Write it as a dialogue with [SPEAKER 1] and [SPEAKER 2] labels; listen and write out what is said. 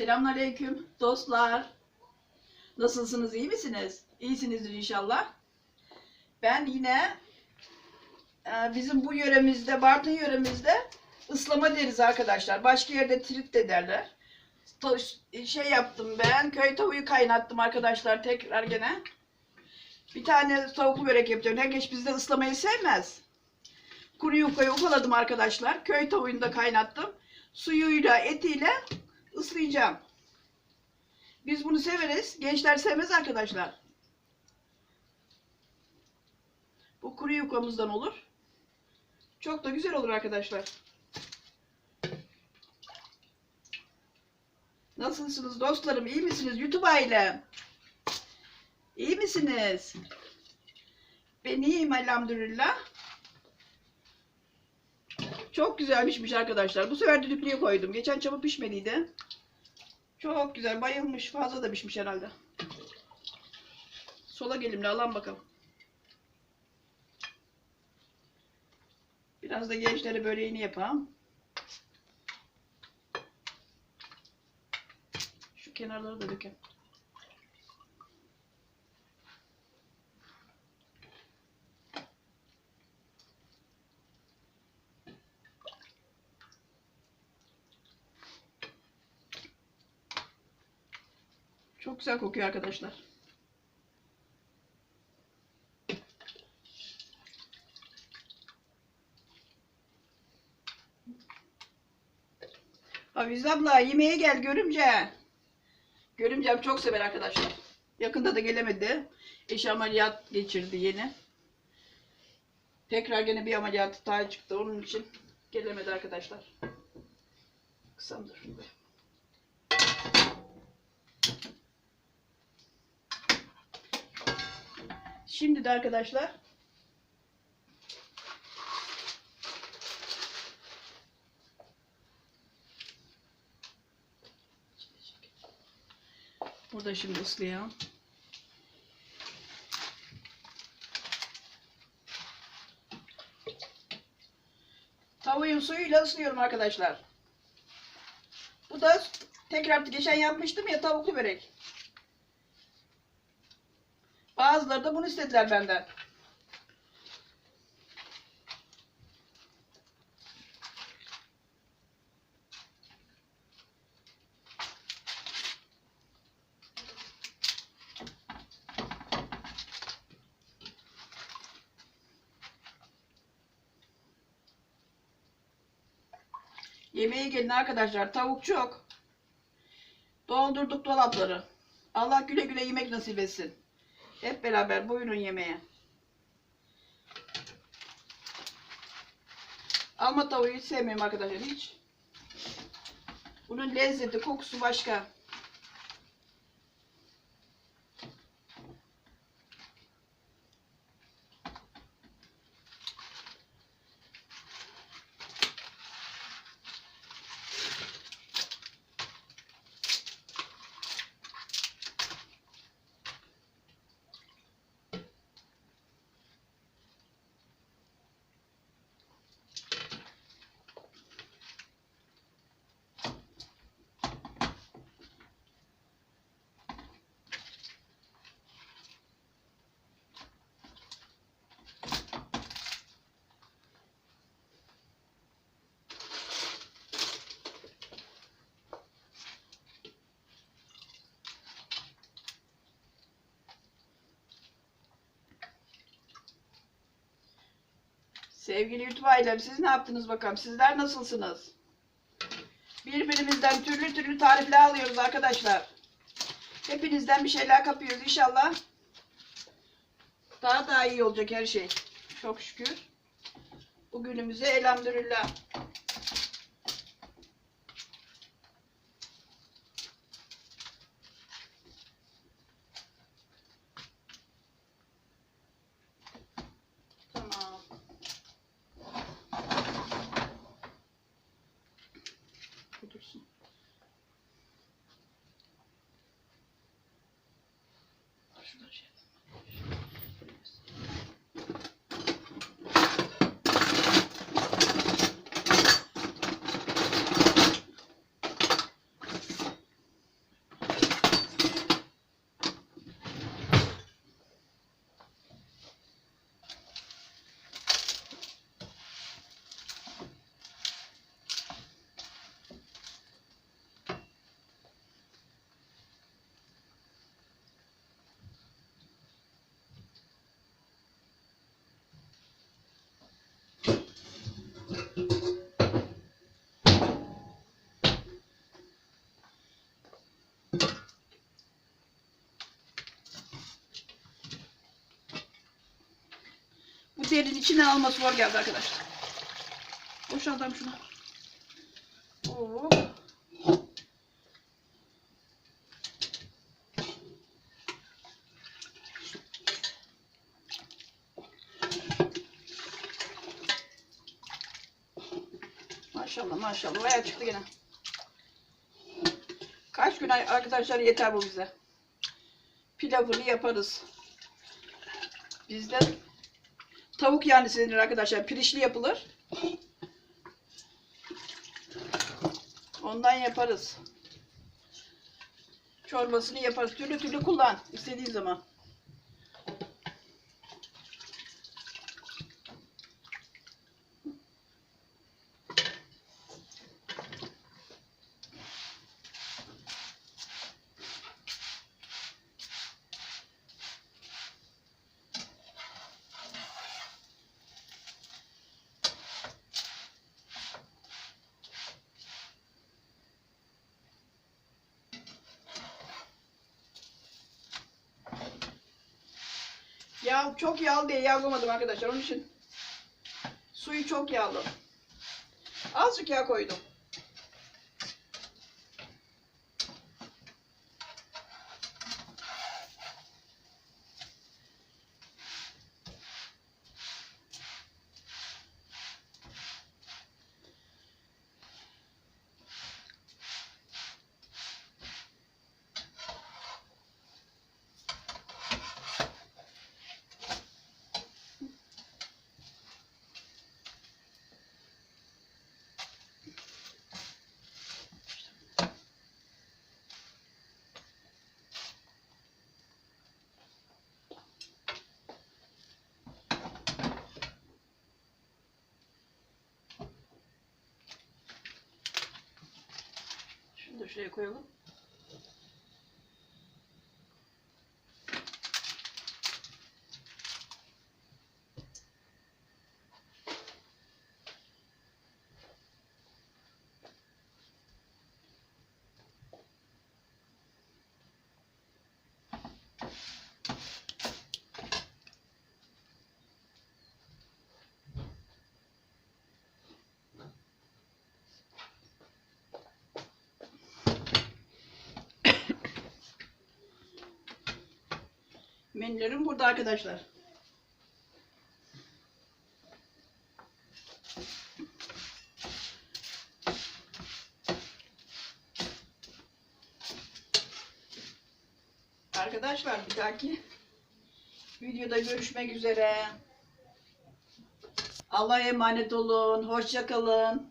[SPEAKER 1] Selamünaleyküm dostlar. Nasılsınız? iyi misiniz? İyisinizdir inşallah. Ben yine e, bizim bu yöremizde, Bartın yöremizde ıslama deriz arkadaşlar. Başka yerde trit de derler. Şey yaptım ben, köy tavuğu kaynattım arkadaşlar tekrar gene. Bir tane tavuklu börek yapacağım. Herkes bizde ıslamayı sevmez. Kuru yufkayı ufaladım arkadaşlar. Köy tavuğunu da kaynattım. Suyuyla, etiyle ıslayacağım. Biz bunu severiz. Gençler sevmez arkadaşlar. Bu kuru yufkamızdan olur. Çok da güzel olur arkadaşlar. Nasılsınız dostlarım? İyi misiniz? YouTube ailem. İyi misiniz? Ben iyiyim elhamdülillah. Çok güzel pişmiş arkadaşlar. Bu sefer düdüklüye koydum. Geçen çabuk pişmediydi. Çok güzel. Bayılmış. Fazla da pişmiş herhalde. Sola gelimle alan bakalım. Biraz da gençlere böreğini yapalım. Şu kenarları da dökelim. Çok güzel kokuyor arkadaşlar. Hafize abla yemeğe gel görümce. Görümcem çok sever arkadaşlar. Yakında da gelemedi. Eşi ameliyat geçirdi yeni. Tekrar gene bir ameliyatı daha çıktı. Onun için gelemedi arkadaşlar. Kısam Şimdi de arkadaşlar Burada şimdi ıslayalım. Tavuğun suyuyla ıslıyorum arkadaşlar. Bu da tekrar geçen yapmıştım ya tavuklu börek. Bazıları da bunu istediler benden. Yemeğe gelin arkadaşlar. Tavuk çok. Doldurduk dolapları. Allah güle güle yemek nasip etsin. Hep beraber buyurun yemeğe. Alma tavuğu hiç sevmiyorum arkadaşlar hiç. Bunun lezzeti, kokusu başka. Sevgili YouTube ailem siz ne yaptınız bakalım? Sizler nasılsınız? Birbirimizden türlü türlü tarifler alıyoruz arkadaşlar. Hepinizden bir şeyler kapıyoruz inşallah. Daha daha iyi olacak her şey. Çok şükür. Bugünümüze elhamdülillah. Bu Bilgisayarın içine alması zor geldi arkadaşlar. Boşaltalım şunu. Oo. Maşallah maşallah. Bayağı çıktı gene. Kaç gün arkadaşlar yeter bu bize. Pilavını yaparız. Bizde tavuk yani denir arkadaşlar. Pirişli yapılır. Ondan yaparız. Çorbasını yaparız. Türlü türlü kullan. istediğin zaman. Ya çok yağlı diye yağ koymadım arkadaşlar. Onun için suyu çok yağlı. Azıcık yağ koydum. Şunu da Menülerim burada arkadaşlar. Arkadaşlar bir dahaki videoda görüşmek üzere. Allah'a emanet olun. Hoşça kalın.